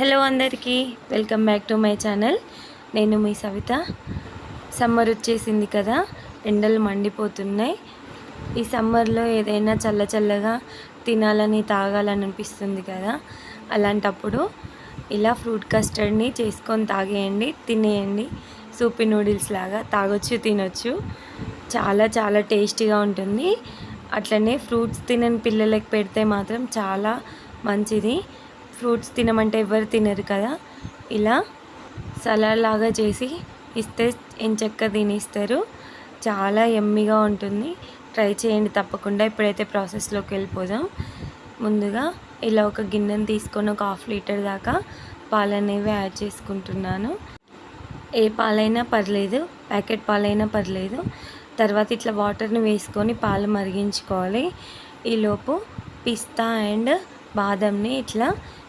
Hello అందరికీ welcome back to my channel. నేను మీ సవిత. సమ్మర్ వచ్చేసింది కదా ఎండలు మండిపోతున్నాయి. ఈ సమ్మర్లో ఏదైనా చల్ల చల్లగా తినాలని తాగాలని అనిపిస్తుంది కదా అలాంటప్పుడు ఇలా ఫ్రూట్ కస్టర్డ్ని చేసుకొని తాగేయండి తినేయండి. సూపీ నూడిల్స్ లాగా తాగొచ్చు తినొచ్చు. చాలా చాలా టేస్టీగా ఉంటుంది. అట్లనే ఫ్రూట్స్ తినని పిల్లలకి పెడితే మాత్రం చాలా మంచిది. ఫ్రూట్స్ తినమంటే ఎవరు తినరు కదా. ఇలా సలాడ్ లాగా చేసి ఇస్తే ఎంచక్క తినేస్తారు. చాలా ఎమ్మిగా ఉంటుంది. ట్రై చేయండి తప్పకుండా. ఇప్పుడైతే ప్రాసెస్లోకి వెళ్ళిపోదాం. ముందుగా ఇలా ఒక గిన్నెను తీసుకొని ఒక హాఫ్ లీటర్ దాకా పాలు అనేవి యాడ్ చేసుకుంటున్నాను. ఏ పాలైనా పర్లేదు ప్యాకెట్ పాలైనా పర్లేదు. తర్వాత ఇట్లా వాటర్ని వేసుకొని పాలు మరిగించుకోవాలి. ఈలోపు పిస్తా అండ్ బాదంని ఇట్లా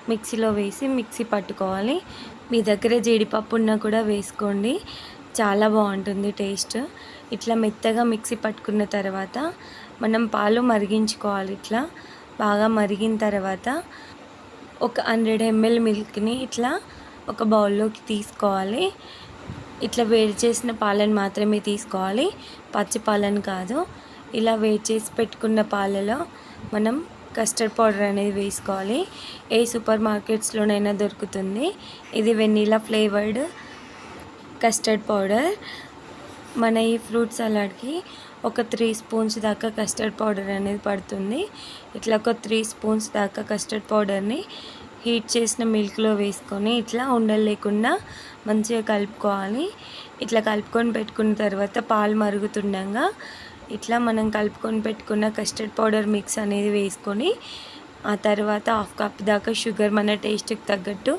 మిక్సీలో వేసి మిక్సీ పట్టుకోవాలి. మీ దగ్గర జీడిపప్పు ఉన్నా కూడా వేసుకోండి. చాలా బాగుంటుంది టేస్ట్. ఇట్లా మెత్తగా మిక్సీ పట్టుకున్న తర్వాత మనం పాలు మరిగించుకోవాలి ఇట్లా. బాగా మరిగిన తర్వాత ఒక హండ్రెడ్ ఎంఎల్ మిల్క్ని ఇట్లా ఒక బౌల్లోకి తీసుకోవాలి. ఇట్లా వేడి చేసిన పాలను మాత్రమే తీసుకోవాలి. పచ్చి పాలను కాదు. ఇలా వేడి చేసి పెట్టుకున్న పాలలో మనం కస్టర్డ్ పౌడర్ అనేది వేసుకోవాలి. ఏ సూపర్ మార్కెట్స్లోనైనా దొరుకుతుంది. ఇది వెన్నీలా ఫ్లేవర్డ్ కస్టర్డ్ పౌడర్. మన ఈ ఫ్రూట్ సలాడ్కి ఒక త్రీ స్పూన్స్ దాకా కస్టర్డ్ పౌడర్ అనేది పడుతుంది. ఇట్లా ఒక త్రీ స్పూన్స్ దాకా కస్టర్డ్ పౌడర్ని హీట్ చేసిన మిల్క్లో వేసుకొని ఇట్లా ఉండలు లేకుండా మంచిగా కలుపుకోవాలి. ఇట్లా కలుపుకొని పెట్టుకున్న తర్వాత పాలు మరుగుతుండగా ఇట్లా మనం కలుపుకొని పెట్టుకున్న కస్టర్డ్ పౌడర్ మిక్స్ అనేది వేసుకొని ఆ తర్వాత హాఫ్ కప్ దాకా షుగర్ మన టేస్ట్కి తగ్గట్టు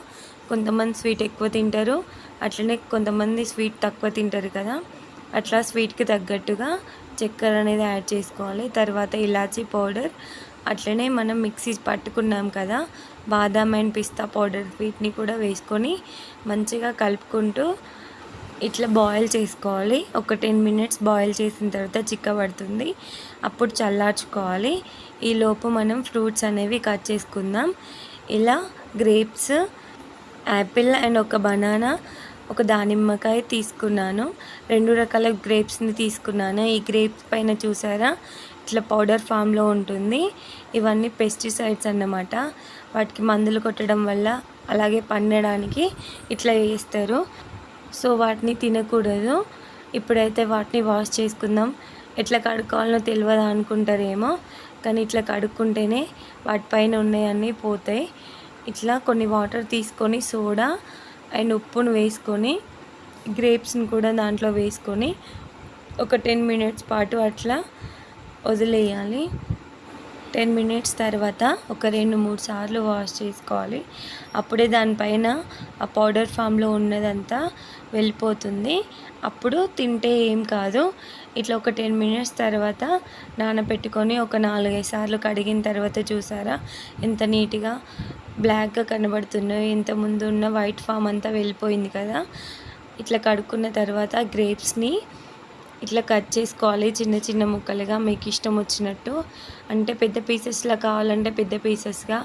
కొంతమంది స్వీట్ ఎక్కువ తింటారు అట్లనే కొంతమంది స్వీట్ తక్కువ తింటారు కదా అట్లా స్వీట్కి తగ్గట్టుగా చక్కెర అనేది యాడ్ చేసుకోవాలి. తర్వాత ఇలాచీ పౌడర్ అట్లనే మనం మిక్సీ పట్టుకున్నాం కదా బాదాం అండ్ పిస్తా పౌడర్ వీటిని కూడా వేసుకొని మంచిగా కలుపుకుంటూ ఇట్లా బాయిల్ చేసుకోవాలి. ఒక టెన్ మినిట్స్ బాయిల్ చేసిన తర్వాత చిక్కబడుతుంది అప్పుడు చల్లార్చుకోవాలి. ఈలోపు మనం ఫ్రూట్స్ అనేవి కట్ చేసుకుందాం. ఇలా గ్రేప్స్ యాపిల్ అండ్ ఒక బనానా ఒక దానిమ్మకాయ తీసుకున్నాను. రెండు రకాల గ్రేప్స్ని తీసుకున్నాను. ఈ గ్రేప్స్ పైన చూసారా? ఇట్లా పౌడర్ ఫామ్లో ఉంటుంది. ఇవన్నీ పెస్టిసైడ్స్ అన్నమాట. వాటికి మందులు కొట్టడం వల్ల అలాగే పండడానికి ఇట్లా వేస్తారు సో వాటిని తినకూడదు. ఇప్పుడైతే వాటిని వాష్ చేసుకుందాం. ఎట్లా కడుక్కోవాలో తెలియదు అనుకుంటారేమో కానీ ఇట్లా కడుక్కుంటేనే వాటిపైన ఉన్నాయన్నీ పోతాయి. ఇట్లా కొన్ని వాటర్ తీసుకొని సోడా అండ్ ఉప్పును వేసుకొని గ్రేప్స్ని కూడా దాంట్లో వేసుకొని ఒక టెన్ మినిట్స్ పాటు అట్లా వదిలేయాలి. టెన్ మినిట్స్ తర్వాత ఒక రెండు మూడు సార్లు వాష్ చేసుకోవాలి. అప్పుడే దానిపైన ఆ పౌడర్ ఫామ్లో ఉన్నదంతా వెళ్ళిపోతుంది. అప్పుడు తింటే ఏం కాదు. ఇట్లా ఒక టెన్ మినిట్స్ తర్వాత నానబెట్టుకొని ఒక నాలుగైదు సార్లు కడిగిన తర్వాత చూసారా? ఎంత నీట్గా బ్లాక్గా కనబడుతున్నాయో ఇంత ముందు ఉన్న వైట్ ఫామ్ అంతా వెళ్ళిపోయింది కదా? ఇట్లా కడుక్కున్న తర్వాత గ్రేప్స్ని ఇట్లా కట్ చేసుకోవాలి చిన్న చిన్న ముక్కలుగా మీకు ఇష్టం వచ్చినట్టు. అంటే పెద్ద పీసెస్లా కావాలంటే పెద్ద పీసెస్గా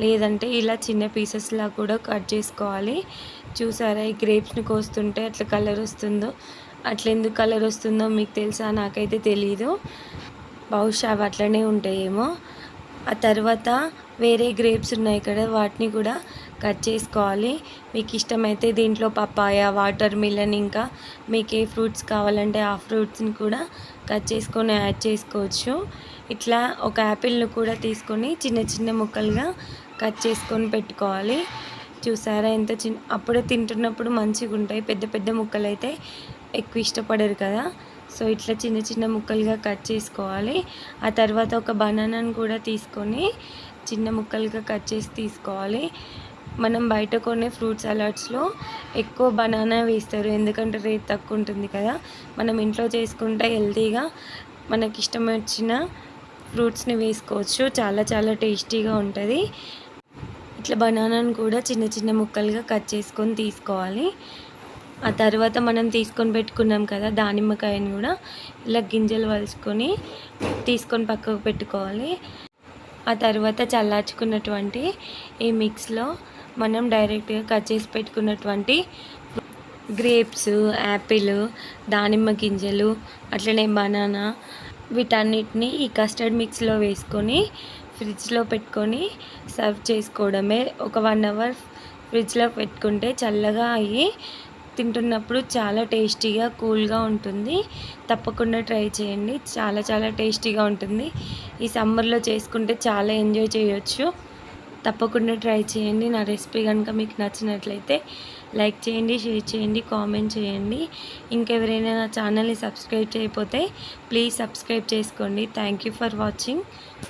లేదంటే ఇలా చిన్న పీసెస్లా కూడా కట్ చేసుకోవాలి. చూసారా ఈ గ్రేప్స్ని కోస్తుంటే అట్లా కలర్ వస్తుందో? అట్లా ఎందుకు కలర్ వస్తుందో మీకు తెలుసా? నాకైతే తెలీదు. బహుశా అవి అట్లనే ఉంటాయేమో. ఆ తర్వాత వేరే గ్రేప్స్ ఉన్నాయి కదా వాటిని కూడా కట్ చేసుకోవాలి. మీకు ఇష్టమైతే దీంట్లో పపాయ వాటర్ మిలన్ ఇంకా మీకు ఏ ఫ్రూట్స్ కావాలంటే ఆ ఫ్రూట్స్ని కూడా కట్ చేసుకొని యాడ్ చేసుకోవచ్చు. ఇట్లా ఒక యాపిల్ను కూడా తీసుకొని చిన్న చిన్న ముక్కలుగా కట్ చేసుకొని పెట్టుకోవాలి. చూసారా ఎంత చిన్న అప్పుడే తింటున్నప్పుడు మంచిగా ఉంటాయి. పెద్ద పెద్ద ముక్కలు అయితే ఎక్కువ ఇష్టపడరు కదా. సో ఇట్లా చిన్న చిన్న ముక్కలుగా కట్ చేసుకోవాలి. ఆ తర్వాత ఒక బనానాను కూడా తీసుకొని చిన్న ముక్కలుగా కట్ చేసి తీసుకోవాలి. మనం బయట కొనే ఫ్రూట్ సలాడ్స్లో ఎక్కువ బనానా వేస్తారు. ఎందుకంటే రేట్ తక్కువ ఉంటుంది కదా. మనం ఇంట్లో చేసుకుంటే హెల్తీగా మనకి ఇష్టం వచ్చిన ఫ్రూట్స్ని వేసుకోవచ్చు. చాలా చాలా టేస్టీగా ఉంటుంది. ఇట్లా బనానాను కూడా చిన్న చిన్న ముక్కలుగా కట్ చేసుకొని తీసుకోవాలి. ఆ తర్వాత మనం తీసుకొని పెట్టుకున్నాం కదా దానిమ్మకాయని కూడా ఇలా గింజలు వలుచుకొని తీసుకొని పక్కకు పెట్టుకోవాలి. ఆ తర్వాత చల్లార్చుకున్నటువంటి ఈ మిక్స్లో మనం డైరెక్ట్గా కట్ చేసి పెట్టుకున్నటువంటి గ్రేప్స్ యాపిల్ దానిమ్మ గింజలు అట్లనే బనానా వీటన్నిటిని ఈ కస్టర్డ్ మిక్స్లో వేసుకొని ఫ్రిడ్జ్లో పెట్టుకొని సర్వ్ చేసుకోవడమే. ఒక వన్ అవర్ ఫ్రిడ్జ్లో పెట్టుకుంటే చల్లగా అయ్యి తింటున్నప్పుడు చాలా టేస్టీగా కూల్గా ఉంటుంది. తప్పకుండా ట్రై చేయండి. చాలా చాలా టేస్టీగా ఉంటుంది. ఈ సమ్మర్లో చేసుకుంటే చాలా ఎంజాయ్ చేయొచ్చు. తప్పకుండా ట్రై చేయండి. నా రెసిపీ కనుక మీకు నచ్చినట్లయితే లైక్ చేయండి షేర్ చేయండి కామెంట్ చేయండి. ఇంకెవరైనా నా ఛానల్ని సబ్స్క్రైబ్ చేయకపోతే ప్లీజ్ సబ్స్క్రైబ్ చేసుకోండి. Thank you for watching.